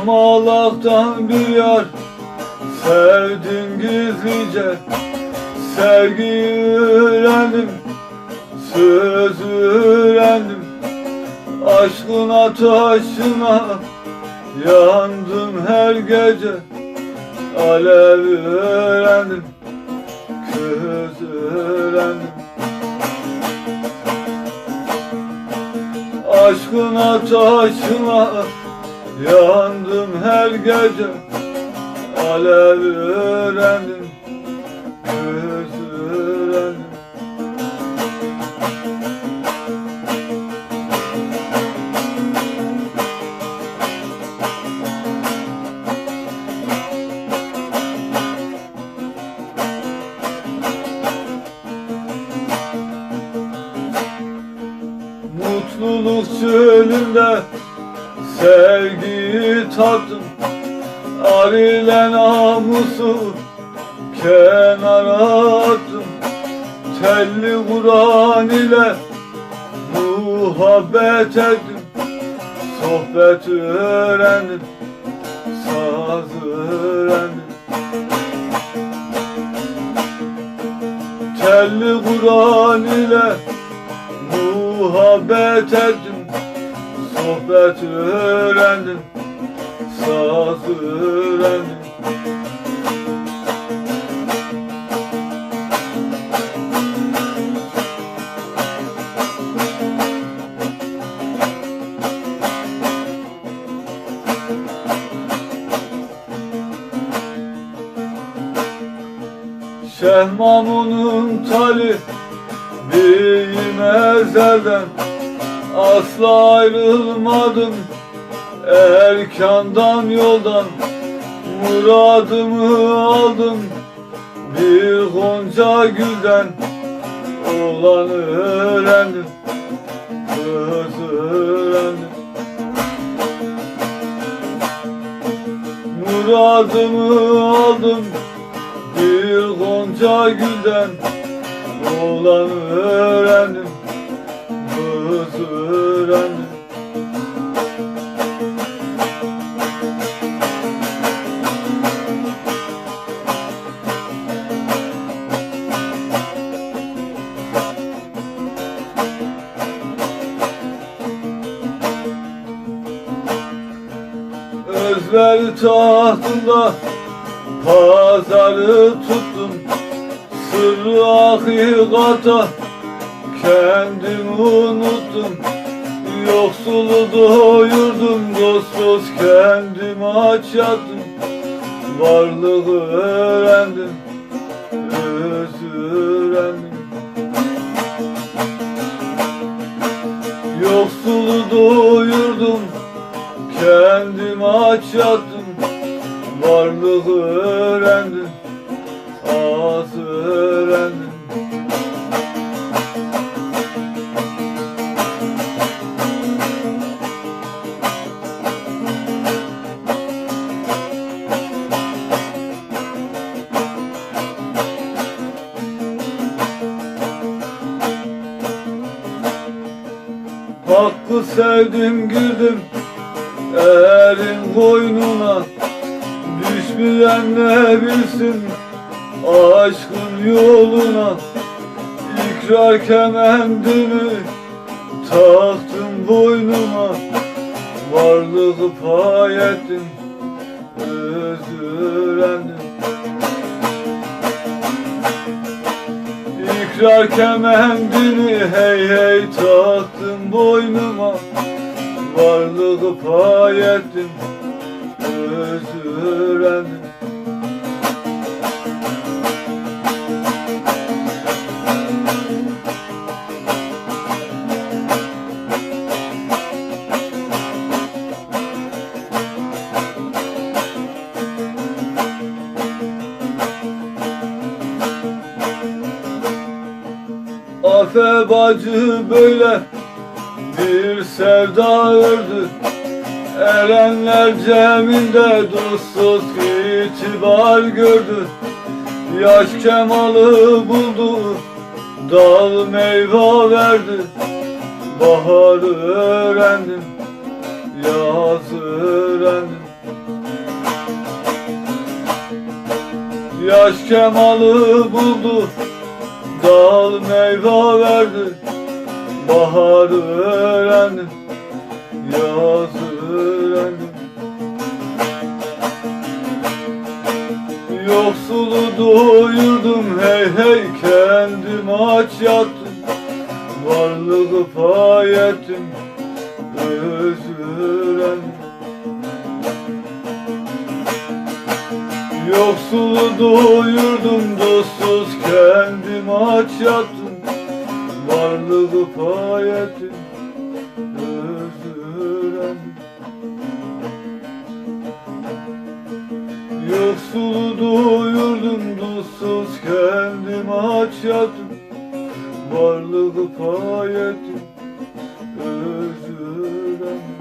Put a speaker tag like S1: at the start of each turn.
S1: Gamalaktan bir yar. Sevdim gizlice Sevgiyi öğrendim. Sözü öğrendim Aşkın ateşine Yandım her gece Alev öğrendim Köz öğrendim. Aşkın ateşine Yandım her gece Alev öğrendim Köz öğrendim. Mutluluk çölünde sevgiyi tattım Ar ile kenara attım Telli Kur'an ile muhabbet ettim Sohbet öğrendim, saz öğrendim Telli Kur'an ile muhabbet ettim Sohbet öğrendim Saz öğrendim. Şehmamun'un tali Beyim ezelden Asla ayrılmadım. Erkandan yoldan Muradımı aldım Bir gonca gülden Olanı öğrendim Kız öğrendim. Muradımı aldım Bir gonca gülden Olanı öğrendim Öğrendim Özver tahtında Pazarı tuttum. Sırrı hakikata Kendimi unuttum Yoksulu doyurdum Dost dost kendimi aç yattım Varlığı öğrendim Özü öğrendim Yoksulu doyurdum Kendimi aç yattım Varlığı öğrendim Az Hakkı sevdim girdim Erin koynuna Düşmeyen ne bilsin Aşkın yoluna. İkrar kemendimi Taktım boynuma. Varlığı pay ettim Özü İkrar kemendini hey hey taktım boynuma. Varlığı pay ettim Özü Afe bacı böyle bir sevda ördü. Erenler ceminde dost dost itibar gördü. Yaş kemalı buldu Dal meyve verdi. Baharı öğrendim Yazı öğrendim. Yaş kemalı buldu Dal meyve verdi Baharı öğrendim Yazı öğrendim. Yoksulu doyurdum hey hey kendim aç yattım. Varlığı pay ettim özüren Yoksulu doyurdum dostsuz kendim aç yattım Varlığı pay ettim özüren. Yoksulu doyurdum dostsuz kendim aç Varlığı pay ettim özüren